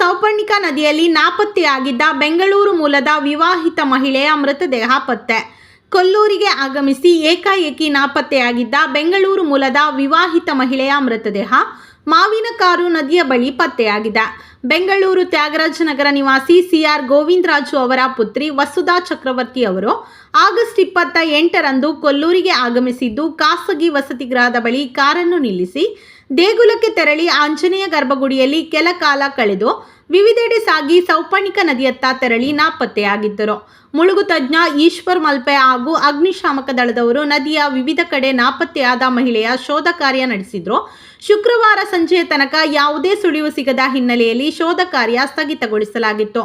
ಸೌಪರ್ಣಿಕ ನದಿಯಲ್ಲಿ ನಾಪತ್ತೆಯಾಗಿದ್ದ ಬೆಂಗಳೂರು ಮೂಲದ ವಿವಾಹಿತ ಮಹಿಳೆಯ ಮೃತದೇಹ ಪತ್ತೆ. ಕೊಲ್ಲೂರಿಗೆ ಆಗಮಿಸಿ ಏಕಾಏಕಿ ನಾಪತ್ತೆಯಾಗಿದ್ದ ಬೆಂಗಳೂರು ಮೂಲದ ವಿವಾಹಿತ ಮಹಿಳೆಯ ಮೃತದೇಹ ಮಾವಿನಕಾರು ನದಿಯ ಬಳಿ ಪತ್ತೆಯಾಗಿದೆ. ಬೆಂಗಳೂರು ತ್ಯಾಗರಾಜ ನಗರ ನಿವಾಸಿ ಸಿಆರ್ ಗೋವಿಂದರಾಜು ಅವರ ಪುತ್ರಿ ವಸುಧಾ ಚಕ್ರವರ್ತಿ ಅವರು ಆಗಸ್ಟ್ ಇಪ್ಪತ್ತ ಎಂಟರಂದು ಕೊಲ್ಲೂರಿಗೆ ಆಗಮಿಸಿದ್ದು ಖಾಸಗಿ ವಸತಿ ಗೃಹದ ಬಳಿ ಕಾರನ್ನು ನಿಲ್ಲಿಸಿ ದೇಗುಲಕ್ಕೆ ತೆರಳಿ ಆಂಜನೇಯ ಗರ್ಭಗುಡಿಯಲ್ಲಿ ಕೆಲ ಕಾಲ ಕಳೆದು ವಿವಿಧೆಡೆ ಸಾಗಿ ಸೌಪಣಿಕ ನದಿಯತ್ತ ತೆರಳಿ ನಾಪತ್ತೆಯಾಗಿದ್ದರು. ಮುಳುಗು ತಜ್ಞ ಈಶ್ವರ್ ಮಲ್ಪೆ ಹಾಗೂ ಅಗ್ನಿಶಾಮಕ ದಳದವರು ನದಿಯ ವಿವಿಧ ಕಡೆ ನಾಪತ್ತೆಯಾದ ಮಹಿಳೆಯ ಶೋಧ ಕಾರ್ಯ ನಡೆಸಿದ್ರು. ಶುಕ್ರವಾರ ಸಂಜೆಯ ತನಕ ಯಾವುದೇ ಸುಳಿವು ಸಿಗದ ಹಿನ್ನೆಲೆಯಲ್ಲಿ ಶೋಧ ಕಾರ್ಯ ಸ್ಥಗಿತಗೊಳಿಸಲಾಗಿತ್ತು.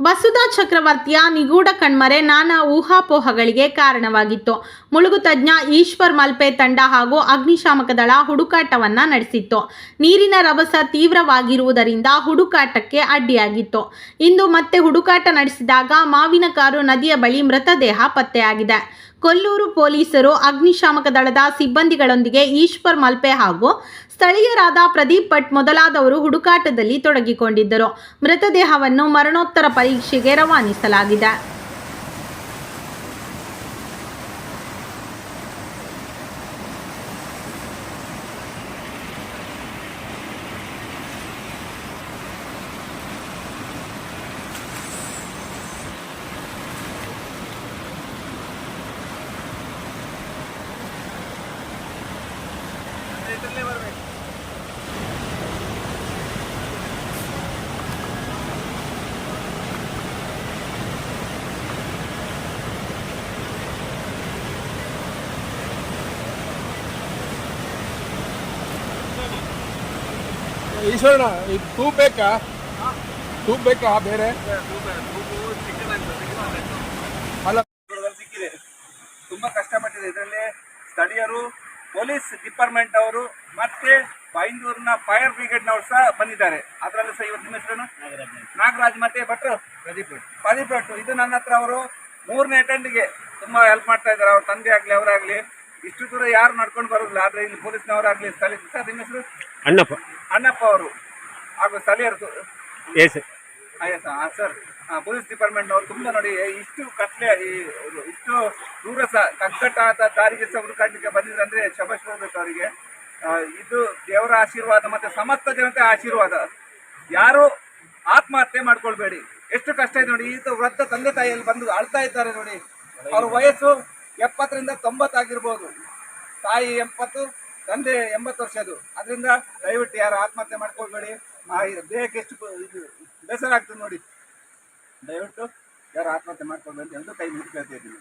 ವಸುಧಾ ಚಕ್ರವರ್ತಿಯ ನಿಗೂಢ ಕಣ್ಮರೆ ನಾನಾ ಊಹಾಪೋಹಗಳಿಗೆ ಕಾರಣವಾಗಿತ್ತು. ಮುಳುಗು ತಜ್ಞ ಈಶ್ವರ್ ಮಲ್ಪೆ ತಂಡ ಹಾಗೂ ಅಗ್ನಿಶಾಮಕ ದಳ ಹುಡುಕಾಟವನ್ನ ನಡೆಸಿತ್ತು. ನೀರಿನ ರಭಸ ತೀವ್ರವಾಗಿರುವುದರಿಂದ ಹುಡುಕಾಟಕ್ಕೆ ಅಡ್ಡಿಯಾಗಿತ್ತು. ಇಂದು ಮತ್ತೆ ಹುಡುಕಾಟ ನಡೆಸಿದಾಗ ಮಾವಿನ ಕಾರು ನದಿಯ ಬಳಿ ಮೃತದೇಹ ಪತ್ತೆಯಾಗಿದೆ. ಕೊಲ್ಲೂರು ಪೊಲೀಸರು ಅಗ್ನಿಶಾಮಕ ದಳದ ಸಿಬ್ಬಂದಿಗಳೊಂದಿಗೆ ಈಶ್ವರ್ ಮಲ್ಪೆ ಹಾಗೂ ಸ್ಥಳೀಯರಾದ ಪ್ರದೀಪ್ ಭಟ್ ಮೊದಲಾದವರು ಹುಡುಕಾಟದಲ್ಲಿ ತೊಡಗಿಕೊಂಡಿದ್ದರು. ಮೃತದೇಹವನ್ನು ಮರಣೋತ್ತರ ಪರೀಕ್ಷೆಗೆ ರವಾನಿಸಲಾಗಿದೆ. ಈಶ್ವರನ ಇದು ತೂಪ್ ಬೇಕಾ? ತೂಪ್ ಬೇಕಾ ಬೇರೆ? ಅಲ್ಲ. ತುಂಬಾ ಕಷ್ಟಪಟ್ಟಿದೆ. ಇದರಲ್ಲಿ ಸ್ಥಳೀಯರು ಪೊಲೀಸ್ ಡಿಪಾರ್ಟ್ಮೆಂಟ್ ಅವರು ಮತ್ತೆ ಬೈಂದೂರಿನ ಫೈರ್ ಬ್ರಿಗೇಡ್ನವರು ಸಹ ಬಂದಿದ್ದಾರೆ. ಅದರಲ್ಲೂ ಸಹ ಇವತ್ತು ಹೆಸರು ಹೆಸರೇನು? ನಾಗರಾಜ್ ಮತ್ತೆ ಭಟ್ರು? ಪ್ರದೀಪ್ ಪ್ರದೀಪ್ ಭಟ್. ಇದು ನನ್ನ ಹತ್ರ ಅವರು ಮೂರನೇ ಅಟೆಂಡ್ಗೆ ತುಂಬಾ ಹೆಲ್ಪ್ ಮಾಡ್ತಾ ಇದ್ದಾರೆ. ಅವ್ರ ತಂದೆ ಆಗಲಿ ಅವರಾಗಲಿ ಇಷ್ಟು ದೂರ ಯಾರು ನಡ್ಕೊಂಡು ಬರೋದಿಲ್ಲ. ಆದರೆ ಇಲ್ಲಿ ಪೊಲೀಸ್ನವರಾಗಲಿ ಸ್ಥಳೀಯ ಸರ್ ನಿಮ್ಮ ಹೆಸರು? ಅಣ್ಣಪ್ಪ. ಅಣ್ಣಪ್ಪ ಅವರು. ಹಾಗೂ ಸ್ಥಳೀಯರು. ಸರ್ ಪೊಲೀಸ್ ಡಿಪಾರ್ಟ್ಮೆಂಟ್ ಡಿಪಾರ್ಟ್ಮೆಂಟ್ನವರು ತುಂಬ ನೋಡಿ ಇಷ್ಟು ಕತ್ಲೆ, ಈ ಇಷ್ಟು ದೂರ ಸಹ ಕಗ್ಗಟ್ಟಾದ ದಾರಿಗೆ ಸಹ ಹುಡುಕಾಡಲಿಕ್ಕೆ ಬಂದಿದ್ರೆ ಅಂದರೆ ಶಬಾಷ್ ಹೋಗ್ಬೇಕು ಅವರಿಗೆ. ಇದು ದೇವರ ಆಶೀರ್ವಾದ ಮತ್ತೆ ಸಮಸ್ತ ಜನತೆ ಆಶೀರ್ವಾದ. ಯಾರು ಆತ್ಮಹತ್ಯೆ ಮಾಡ್ಕೊಳ್ಬೇಡಿ. ಎಷ್ಟು ಕಷ್ಟ ಇದೆ ನೋಡಿ ಇದು ವೃದ್ಧ ತಂದೆ ತಾಯಿಯಲ್ಲಿ ಬಂದು ಅಳ್ತಾ ಇದ್ದಾರೆ ನೋಡಿ. ಅವ್ರ ವಯಸ್ಸು ಎಪ್ಪತ್ತರಿಂದ ತೊಂಬತ್ತಾಗಿರ್ಬೋದು ತಾಯಿ ಎಪ್ಪತ್ತು ತಂದೆ ಎಂಬತ್ತು ವರ್ಷದ್ದು. ಅದರಿಂದ ದಯವಿಟ್ಟು ಯಾರು ಆತ್ಮಹತ್ಯೆ ಮಾಡ್ಕೊಳ್ಬೇಡಿ. ದೇಹಕ್ಕೆ ಎಷ್ಟು ಇದು ಬೇಸರ ಆಗ್ತದೆ ನೋಡಿ. ದಯವಿಟ್ಟು ಯಾರು ಆತ್ಮಹತ್ಯೆ ಮಾಡ್ಕೊಳ್ಬೇಕು ಅಂತ ಕೈ ಮುಗಿಸ್ತಾ ಇದ್ದೀನಿ.